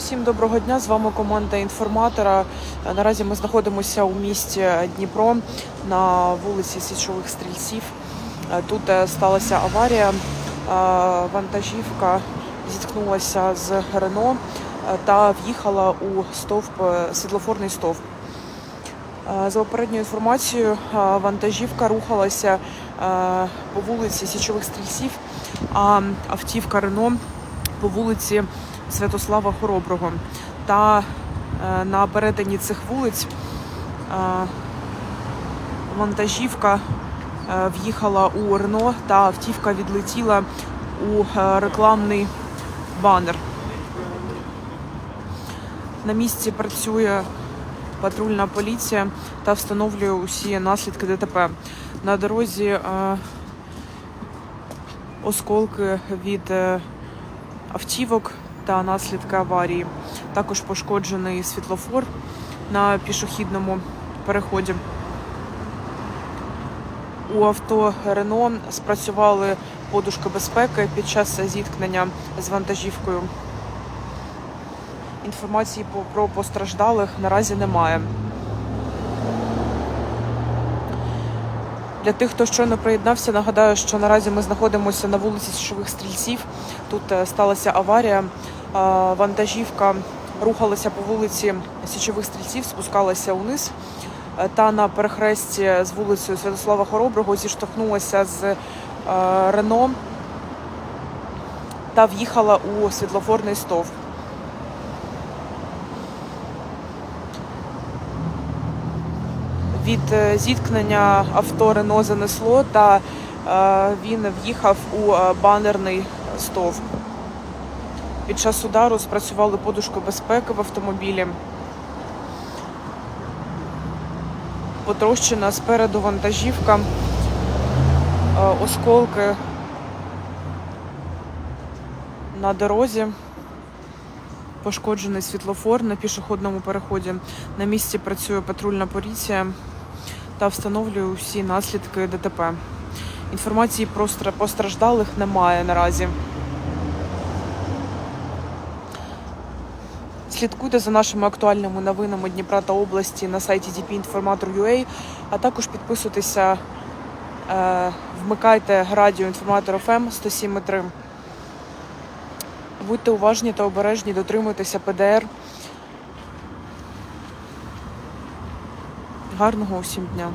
Усім доброго дня. З вами команда інформатора. Е, Наразі ми знаходимося у місті Дніпро на вулиці Січових Стрільців. Е, Тут е, сталася аварія. Вантажівка зіткнулася з Рено та в'їхала у стовп світлофорний стовп. За попередньою інформацією, вантажівка рухалася по вулиці Січових Стрільців, а автівка Рено по вулиці Святослава Хороброго. Та е, на перетині цих вулиць е, вантажівка е, в'їхала у Рено та автівка відлетіла у рекламний банер. На місці працює патрульна поліція та встановлює усі наслідки ДТП. На дорозі е, осколки від е, автівок та наслідки аварії. Також пошкоджений світлофор на пішохідному переході. У авто Рено спрацювали подушки безпеки під час зіткнення з вантажівкою. Інформації про постраждалих наразі немає. Для тих, хто щойно приєднався, нагадаю, що наразі ми знаходимося на вулиці Січових Стрільців. Тут е, сталася аварія. Е, Вантажівка рухалася по вулиці Січових Стрільців, спускалася униз. Е, Та на перехресті з вулицею Святослава Хороброго зіштовхнулася з Рено та в'їхала у світлофорний стовп. Від е, зіткнення авто Рено занесло та е, він в'їхав у е, банерний стовп. Під час удару спрацювали подушки безпеки в автомобілі. Потрощена спереду вантажівка, осколки на дорозі. Пошкоджений світлофор на пішохідному переході. На місці працює патрульна поліція та встановлює усі наслідки ДТП. Інформації про стра- постраждалих немає наразі. Слідкуйте за нашими актуальними новинами Дніпра та області на сайті dpinformator.ua, а також підписуйтеся, е, вмикайте радіо інформатор ФМ 107.3. Будьте уважні та обережні, дотримуйтеся ПДР. Гарного усім дня!